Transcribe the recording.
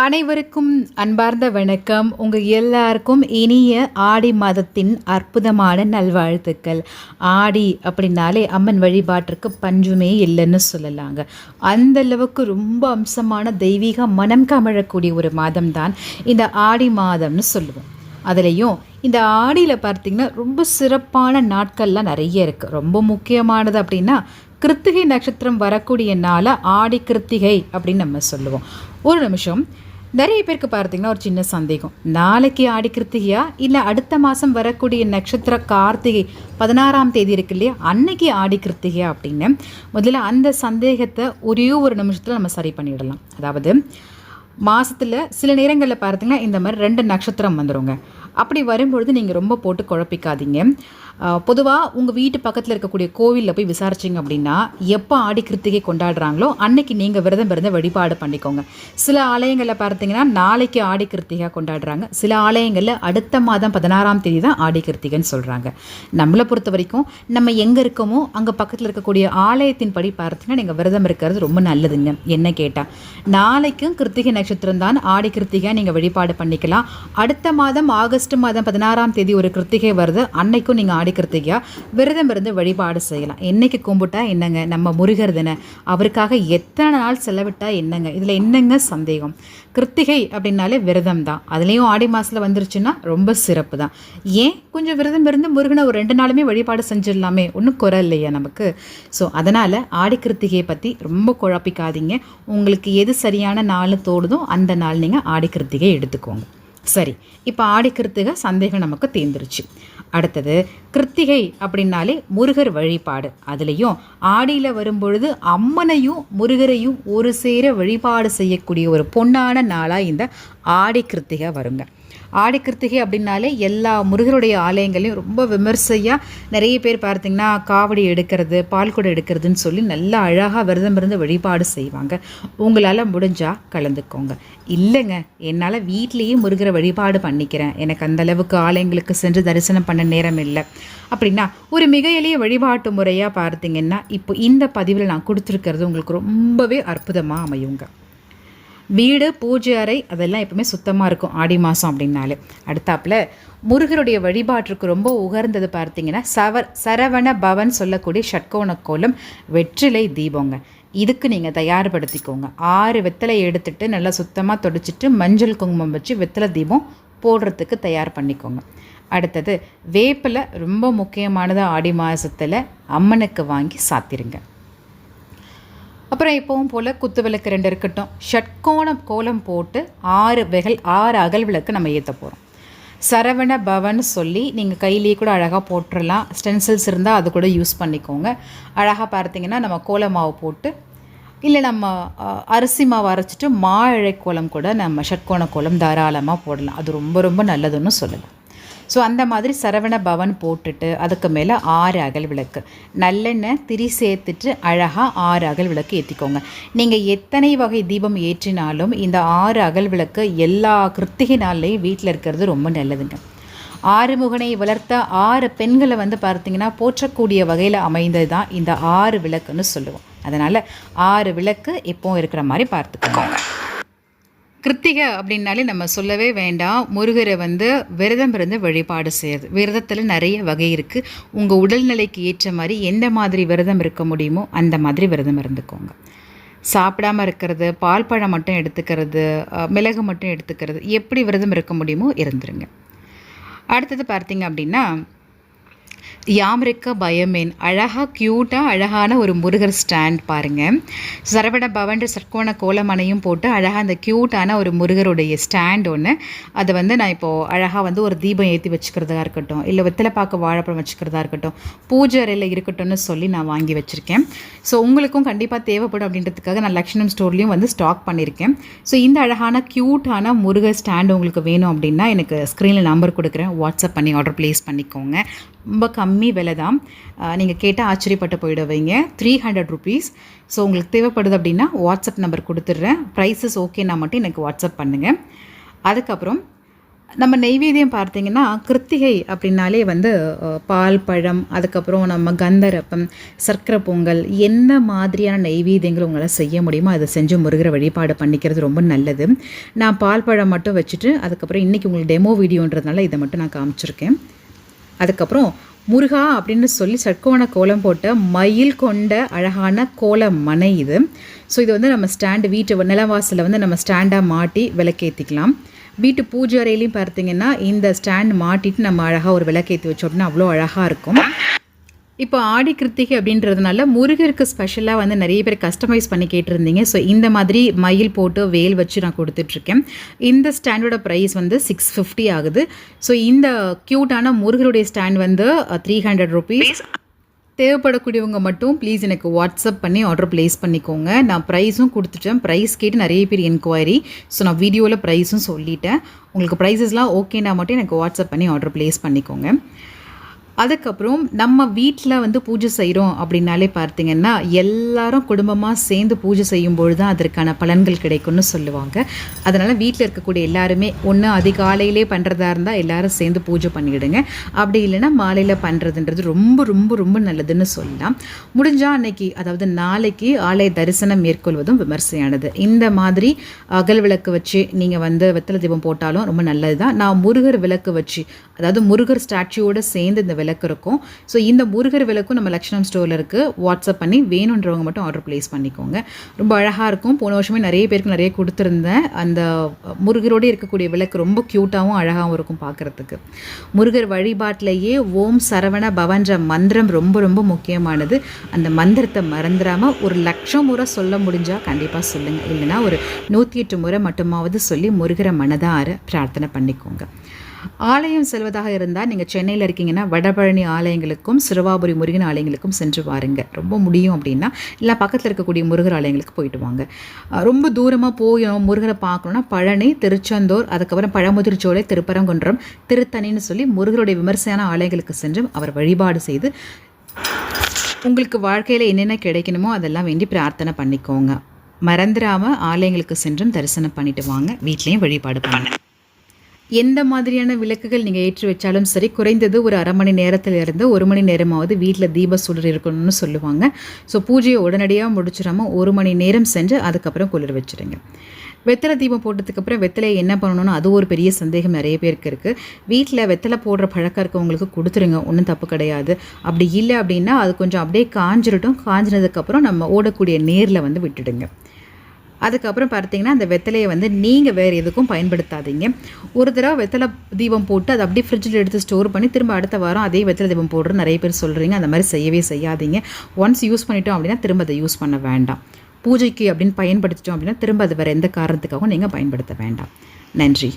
அனைவருக்கும் அன்பார்ந்த வணக்கம். உங்கள் எல்லாருக்கும் இனிய ஆடி மாதத்தின் அற்புதமான நல்வாழ்த்துக்கள். ஆடி அப்படின்னாலே அம்மன் வழிபாட்டிற்கு பஞ்சுமே இல்லைன்னு சொல்லலாங்க. அந்த அளவுக்கு ரொம்ப அம்சமான தெய்வீக மனம் கமழக்கூடிய ஒரு மாதம் தான் இந்த ஆடி மாதம்னு சொல்லுவோம். அதுலேயும் இந்த ஆடியில் பார்த்திங்கன்னா ரொம்ப சிறப்பான நாட்கள்லாம் நிறைய இருக்குது ரொம்ப முக்கியமானது அப்படின்னா கிருத்திகை நட்சத்திரம் வரக்கூடிய நாளை ஆடி கிருத்திகை அப்படின்னு நம்ம சொல்லுவோம். ஒரு நிமிஷம். நிறைய பேருக்கு பார்த்தீங்கன்னா ஒரு சின்ன சந்தேகம். நாளைக்கு ஆடி கிருத்திகையா? இல்லை அடுத்த மாதம் வரக்கூடிய நட்சத்திர கார்த்திகை பதினாறாம் தேதி இருக்கு இல்லையா? அன்னைக்கு ஆடி கிருத்திகையா அப்படின்னு. முதல்ல அந்த சந்தேகத்தை ஒரே ஒரு நிமிஷத்தில் நம்ம சரி பண்ணிடலாம். அதாவது மாதத்தில் சில நேரங்களில் பார்த்தீங்கன்னா இந்த மாதிரி ரெண்டு நட்சத்திரம் வந்துடுங்க அப்படி வரும்பொழுது நீங்கள் ரொம்ப போட்டு குழப்பிக்காதீங்க. பொதுவாக உங்கள் வீட்டு பக்கத்தில் இருக்கக்கூடிய கோவிலில் போய் விசாரிச்சிங்க அப்படின்னா எப்போ ஆடி கிருத்திகை கொண்டாடுறாங்களோ அன்னைக்கு நீங்கள் விரதம் பிறந்த வழிபாடு பண்ணிக்கோங்க. சில ஆலயங்களில் பார்த்தீங்கன்னா நாளைக்கு ஆடி கிருத்திகை கொண்டாடுறாங்க. சில ஆலயங்களில் அடுத்த மாதம் பதினாறாம் தேதி தான் ஆடி கிருத்திகைன்னு சொல்கிறாங்க நம்மளை பொறுத்த வரைக்கும் நம்ம எங்கே இருக்கோமோ அங்கே பக்கத்தில் இருக்கக்கூடிய ஆலயத்தின் படி பார்த்தீங்கன்னா நீங்கள் விரதம் இருக்கிறது ரொம்ப நல்லதுங்க. என்ன கேட்டால் நாளைக்கும் கிருத்திகை நட்சத்திரம் தான் ஆடி கிருத்திகை நீங்கள் வழிபாடு பண்ணிக்கலாம். அடுத்த மாதம் ஆகஸ்ட் மாதம் பதினாறாம் தேதி ஒரு கிருத்திகை வருது. அன்னைக்கும் நீங்கள் ஆடி கிருத்திகையா? விரதம் இருந்து வழிபாடு செய்யலாம். என்னைக்கு கும்பிட்டா என்னங்க? நம்ம முருகர் தின. அவருக்காக எத்தனை நாள் செலவிட்டா என்னங்க? இதில் என்னங்க சந்தேகம்? கிருத்திகை அப்படின்னாலே விரதம் தான். அதுலேயும் ஆடி மாதத்தில் வந்துருச்சுன்னா ரொம்ப சிறப்பு தான். ஏன்? கொஞ்சம் விரதம் இருந்து முருகனை ஒரு ரெண்டு நாளுமே வழிபாடு செஞ்சிடலாமே. ஒன்றும் குறை இல்லையா நமக்கு. ஸோ அதனால் ஆடி கிருத்திகையை பற்றி ரொம்ப குழப்பிக்காதீங்க. உங்களுக்கு எது சரியான நாள் தோடுதோ அந்த நாள் நீங்கள் ஆடி கிருத்திகை எடுத்துக்கோங்க. சரி இப்போ ஆடி கிருத்திகை சந்தேகம் நமக்கு தீர்ந்துருச்சு. அடுத்தது கிருத்திகை அப்படின்னாலே முருகர் வழிபாடு. அதுலேயும் ஆடியில் வரும்பொழுது அம்மனையும் முருகரையும் ஒரு சேர வழிபாடு செய்யக்கூடிய ஒரு பொன்னான நாளாக இந்த ஆடி கிருத்திகை வருங்க. ஆடி கிருத்திகை அப்படின்னாலே எல்லா முருகருடைய ஆலயங்களையும் ரொம்ப விமர்சையாக நிறைய பேர் பார்த்திங்கன்னா காவடி எடுக்கிறது பால்குடம் எடுக்கிறதுன்னு சொல்லி நல்லா அழகாக விரதம் இருந்து வழிபாடு செய்வாங்க. உங்களால் முடிஞ்சால் கலந்துக்கோங்க. இல்லைங்க என்னால் வீட்லேயே முருகரை வழிபாடு பண்ணிக்கிறேன். எனக்கு அந்த அளவுக்கு ஆலயங்களுக்கு சென்று தரிசனம் பண்ண நேரம் இல்லை. அப்படின்னா ஒரு மிக எளிய வழிபாட்டு முறையாக பார்த்தீங்கன்னா இப்போ இந்த பதிவில் நான் கொடுத்துருக்கிறது உங்களுக்கு ரொம்பவே அற்புதமாக அமையுங்க. வீடு பூஜை அறை அதெல்லாம் எப்பவுமே சுத்தமாக இருக்கும் ஆடி மாதம் அப்படின்னாலே. அடுத்தாப்பில் முருகருடைய வழிபாட்டிற்கு ரொம்ப உகர்ந்தது பார்த்தீங்கன்னா சவர் சரவண பவன் சொல்லக்கூடிய ஷட்கோண கோலம் வெற்றிலை தீபங்க. இதுக்கு நீங்கள் தயார்படுத்திக்கோங்க. ஆறு வெத்தலை எடுத்துட்டு நல்லா சுத்தமாக தொடச்சிட்டு மஞ்சள் குங்குமம் வச்சு வெத்தலை தீபம் போடுறதுக்கு தயார் பண்ணிக்கோங்க. அடுத்தது வேப்பில் ரொம்ப முக்கியமானது ஆடி மாதத்தில் அம்மனுக்கு வாங்கி சாத்திருங்க. அப்புறம் எப்பவும் போல் குத்து விளக்கு ரெண்டு இருக்கட்டும். ஷட்கோணம் கோலம் போட்டு ஆறு வெகல் ஆறு அகல் விளக்கு நம்ம ஏற்ற போகிறோம் சரவண பவன் சொல்லி நீங்கள் கையிலேயே கூட அழகாக போட்டுடலாம் ஸ்டென்சில்ஸ் இருந்தால் அது கூட யூஸ் பண்ணிக்கோங்க. அழகாக பார்த்தீங்கன்னா நம்ம கோல மாவு போட்டு இல்லை நம்ம அரிசி மாவு அரைச்சிட்டு மா இழை கோலம் கூட நம்ம ஷட்கோண கோலம் தாராளமாக போடலாம். அது ரொம்ப ரொம்ப நல்லதுன்னு சொல்லலாம். ஸோ அந்த மாதிரி சரவண பவன் போட்டுட்டு அதுக்கு மேலே ஆறு அகல் விளக்கு. நல்லெண்ணெய் திரி சேர்த்துட்டு அழகாக ஆறு அகல் விளக்கு ஏற்றிக்கோங்க நீங்கள் எத்தனை வகை தீபம் ஏற்றினாலும் இந்த ஆறு அகல் விளக்கு எல்லா கிருத்திகை நாள்லேயும் வீட்டில் இருக்கிறது ரொம்ப நல்லதுங்க. ஆறுமுகனை வளர்த்த ஆறு பெண்களை வந்து பார்த்திங்கன்னா போற்றக்கூடிய வகையில் அமைந்தது தான் இந்த ஆறு விளக்குன்னு சொல்லுவோம். அதனால் ஆறு விளக்கு எப்போவும் இருக்கிற மாதிரி பார்த்துக்கோங்க. கிருத்திகை அப்படின்னாலே நம்ம சொல்லவே வேண்டாம். முருகரை வந்து விரதம் இருந்து வழிபாடு செய்யுது விரதத்தில் நிறைய வகை இருக்குது உங்கள் உடல்நிலைக்கு ஏற்ற மாதிரி எந்த மாதிரி விரதம் இருக்க முடியுமோ அந்த மாதிரி விரதம் இருந்துக்கோங்க. சாப்பிடாமல் இருக்கிறது பால் பழம் மட்டும் எடுத்துக்கிறது மிளகு மட்டும் எடுத்துக்கிறது எப்படி விரதம் இருக்க முடியுமோ இருந்துருங்க. அடுத்தது பார்த்தீங்க அப்படின்னா யாமிருக்க பயமேன். அழகாக க்யூட்டாக அழகான ஒரு முருகர் ஸ்டாண்ட் பாருங்கள் சரவண பவன்ற சர்க்கோண கோலமனையும் போட்டு அழகாக அந்த க்யூட்டான ஒரு முருகருடைய ஸ்டாண்ட் ஒன்று அதை வந்து நான் இப்போது அழகாக வந்து ஒரு தீபம் ஏற்றி வச்சுக்கிறதா இருக்கட்டும் இல்லை வெத்தலை பார்க்க வாழைப்பழம் வச்சுக்கிறதா இருக்கட்டும் பூஜை அறையில் இருக்கட்டும்னு சொல்லி நான் வாங்கி வச்சுருக்கேன். ஸோ உங்களுக்கும் கண்டிப்பாக தேவைப்படும் அப்படின்றதுக்காக நான் லக்ஷ்மணம் ஸ்டோர்லேயும் வந்து ஸ்டாக் பண்ணியிருக்கேன் ஸோ இந்த அழகான க்யூட்டான முருகர் ஸ்டாண்ட் உங்களுக்கு வேணும் அப்படின்னா எனக்கு ஸ்க்ரீனில் நம்பர் கொடுக்குறேன். வாட்ஸ்அப் பண்ணி ஆர்டர் ப்ளேஸ் பண்ணிக்கோங்க. ரொம்ப கம்மி விலை தான் நீங்கள் கேட்டால் ஆச்சரியப்பட்டு போயிடுவீங்க. த்ரீ ஹண்ட்ரட் ருபீஸ் ஸோ உங்களுக்கு தேவைப்படுது அப்படின்னா வாட்ஸ்அப் நம்பர் கொடுத்துட்றேன். ப்ரைஸஸ் ஓகேனா மட்டும் எனக்கு வாட்ஸ்அப் பண்ணுங்கள் அதுக்கப்புறம் நம்ம நெய்வேத்தியம் பார்த்தீங்கன்னா கிருத்திகை அப்படின்னாலே வந்து பால் பழம் அதுக்கப்புறம் நம்ம கந்தரப்பம் சர்க்கரை பொங்கல் என்ன மாதிரியான நெய்வேத்தியங்கள் உங்களால் செய்ய முடியுமோ அதை செஞ்சு முருகிற வழிபாடு பண்ணிக்கிறது ரொம்ப நல்லது. நான் பால் பழம் மட்டும் வச்சுட்டு அதுக்கப்புறம் இன்றைக்கி உங்களுக்கு டெமோ வீடியோன்றதுனால இதை மட்டும் நான் காமிச்சிருக்கேன். அதுக்கப்புறம் முருகா அப்படின்னு சொல்லி சட்கோண கோலம் போட்ட மயில் கொண்ட அழகான கோல மனை இது. ஸோ இது வந்து நம்ம ஸ்டாண்டு வீட்டு நிலவாசலில் வந்து நம்ம ஸ்டாண்டாக மாட்டி விளக்கேற்றிக்கலாம் வீட்டு பூஜை அறையிலையும் பார்த்தீங்கன்னா இந்த ஸ்டாண்ட் மாட்டிட்டு நம்ம அழகாக ஒரு விளக்கேற்றி வச்சோம்னா அவ்வளோ அழகாக இருக்கும். இப்போ ஆடி கிருத்திகை அப்படின்றதுனால முருகருக்கு ஸ்பெஷலாக வந்து நிறைய பேர் கஸ்டமைஸ் பண்ணி கேட்டிருந்தீங்க. ஸோ இந்த மாதிரி மயில் போட்டு வேல் வச்சு நான் கொடுத்துட்ருக்கேன். இந்த ஸ்டாண்டோட ப்ரைஸ் வந்து சிக்ஸ் ஃபிஃப்டி ஆகுது. ஸோ இந்த க்யூட்டான முருகருடைய ஸ்டாண்ட் வந்து த்ரீ ஹண்ட்ரட் ருபீஸ் தேவைப்படக்கூடியவங்க மட்டும் ப்ளீஸ் எனக்கு வாட்ஸ்அப் பண்ணி ஆர்டர் ப்ளேஸ் பண்ணிக்கோங்க. நான் ப்ரைஸும் கொடுத்துட்டேன். ப்ரைஸ் கேட்டு நிறைய பேர் என்கொயரி ஸோ நான் வீடியோவில் ப்ரைஸும் சொல்லிட்டேன். உங்களுக்கு ப்ரைஸஸ்லாம் ஓகேனா மட்டும் எனக்கு வாட்ஸ்அப் பண்ணி ஆர்டர் ப்ளேஸ் பண்ணிக்கோங்க. அதுக்கப்புறம் நம்ம வீட்டில் வந்து பூஜை செய்கிறோம் அப்படின்னாலே பார்த்தீங்கன்னா எல்லாரும் குடும்பமாக சேர்ந்து பூஜை செய்யும்பொழுது தான் அதற்கான பலன்கள் கிடைக்கும்னு சொல்லுவாங்க. அதனால் வீட்டில் இருக்கக்கூடிய எல்லாருமே ஒன்று அதிகாலையிலே பண்ணுறதா இருந்தால் எல்லாரும் சேர்ந்து பூஜை பண்ணிவிடுங்க அப்படி இல்லைன்னா மாலையில் பண்ணுறதுன்றது ரொம்ப ரொம்ப ரொம்ப நல்லதுன்னு சொல்லலாம். முடிஞ்சால் அன்னைக்கு அதாவது நாளைக்கு ஆலய தரிசனம் மேற்கொள்வதும் விமர்சையானது. இந்த மாதிரி அகல் விளக்கு வச்சு நீங்கள் வந்து வெத்தலை தீபம் போட்டாலும் ரொம்ப நல்லது தான் நான் முருகர் விளக்கு வச்சு அதாவது முருகர் ஸ்டாச்சுவோட சேர்ந்து இந்த விளக்கு இருக்கும். ஸோ இந்த முருகர் விளக்கும் நம்ம லக்ஷணம் ஸ்டோரில் இருக்குது வாட்ஸ்அப் பண்ணி வேணுன்றவங்க மட்டும் ஆர்டர் ப்ளேஸ் பண்ணிக்கோங்க. ரொம்ப அழகாக இருக்கும். போன வருஷமே நிறைய பேருக்கு நிறைய கொடுத்துருந்தேன். அந்த முருகரோடு இருக்கக்கூடிய விளக்கு ரொம்ப க்யூட்டாகவும் அழகாகவும் இருக்கும் பார்க்குறதுக்கு. முருகர் வழிபாட்டிலேயே ஓம் சரவண பவன்ற மந்திரம் ரொம்ப ரொம்ப முக்கியமானது. அந்த மந்திரத்தை மறந்துடாமல் ஒரு லட்சம் முறை சொல்ல முடிஞ்சால் கண்டிப்பாக சொல்லுங்கள் இல்லைன்னா ஒரு நூற்றி எட்டு முறை மட்டுமாவது சொல்லி முருகரை மனதார பிரார்த்தனை பண்ணிக்கோங்க. ஆலயம் செல்வதாக இருந்தால் நீங்கள் சென்னையில் இருக்கீங்கன்னா வடபழனி ஆலயங்களுக்கும் சிறுவாபுரி முருகன் ஆலயங்களுக்கும் சென்று வாருங்க. ரொம்ப முடியும் அப்படின்னா இல்லை பக்கத்தில் இருக்கக்கூடிய முருகர் ஆலயங்களுக்கு போயிட்டு வாங்க. ரொம்ப தூரமாக போய் முருகரை பார்க்கணுன்னா பழனி திருச்செந்தூர் அதுக்கப்புறம் பழமுதிர்ச்சோலை திருப்பரங்குன்றம் திருத்தணின்னு சொல்லி முருகருடைய விமர்சையான ஆலயங்களுக்கு சென்று அவர் வழிபாடு செய்து உங்களுக்கு வாழ்க்கையில் என்னென்ன கிடைக்கணுமோ அதெல்லாம் வேண்டி பிரார்த்தனை பண்ணிக்கோங்க. மறந்துடாமல் ஆலயங்களுக்கு சென்றும் தரிசனம் பண்ணிட்டு வாங்க. வீட்லேயும் வழிபாடு பண்ணுங்க. எந்த மாதிரியான விளக்குகள் நீங்கள் ஏற்றி வச்சாலும் சரி குறைந்தது ஒரு அரை மணி நேரத்தில் இருந்து ஒரு மணி நேரமாவது வீட்டில் தீப சுடர் இருக்கணும்னு சொல்லுவாங்க. ஸோ பூஜையை உடனடியாக முடிச்சிடாம ஒரு மணி நேரம் செஞ்சு அதுக்கப்புறம் குளிர் வச்சுருங்க வெத்தலை தீபம் போட்டதுக்கப்புறம் வெத்தலையை என்ன பண்ணணும்னு அது ஒரு பெரிய சந்தேகம் நிறைய பேருக்கு இருக்குது வீட்டில் வெத்தலை போடுற பழக்கம் இருக்கவங்களுக்கு கொடுத்துருங்க ஒன்றும் தப்பு கிடையாது. அப்படி இல்லை அப்படின்னா அது கொஞ்சம் அப்படியே காஞ்சிரட்டும் காஞ்சினதுக்கப்புறம் நம்ம ஓடக்கூடிய நேரில் வந்து விட்டுடுங்க. அதுக்கப்புறம் பார்த்தீங்கன்னா அந்த வெத்தலையை வந்து நீங்கள் வேறு எதுக்கும் பயன்படுத்தாதீங்க. ஒரு தடவை வெத்தலை தீபம் போட்டு அதை அப்படியே ஃப்ரிட்ஜில் எடுத்து ஸ்டோர் பண்ணி திரும்ப அடுத்த வாரம் அதே வெத்தலை தீபம் போடுற நிறைய பேர் சொல்கிறீங்க அந்த மாதிரி செய்யவே செய்யாதீங்க. ஒன்ஸ் யூஸ் பண்ணிட்டோம் அப்படின்னா திரும்ப அதை யூஸ் பண்ண வேண்டாம். பூஜைக்கு அப்படின்னு பயன்படுத்திட்டோம் அப்படின்னா திரும்ப அது வேறு எந்த காரணத்துக்காகவும் நீங்கள் பயன்படுத்த வேண்டாம். நன்றி.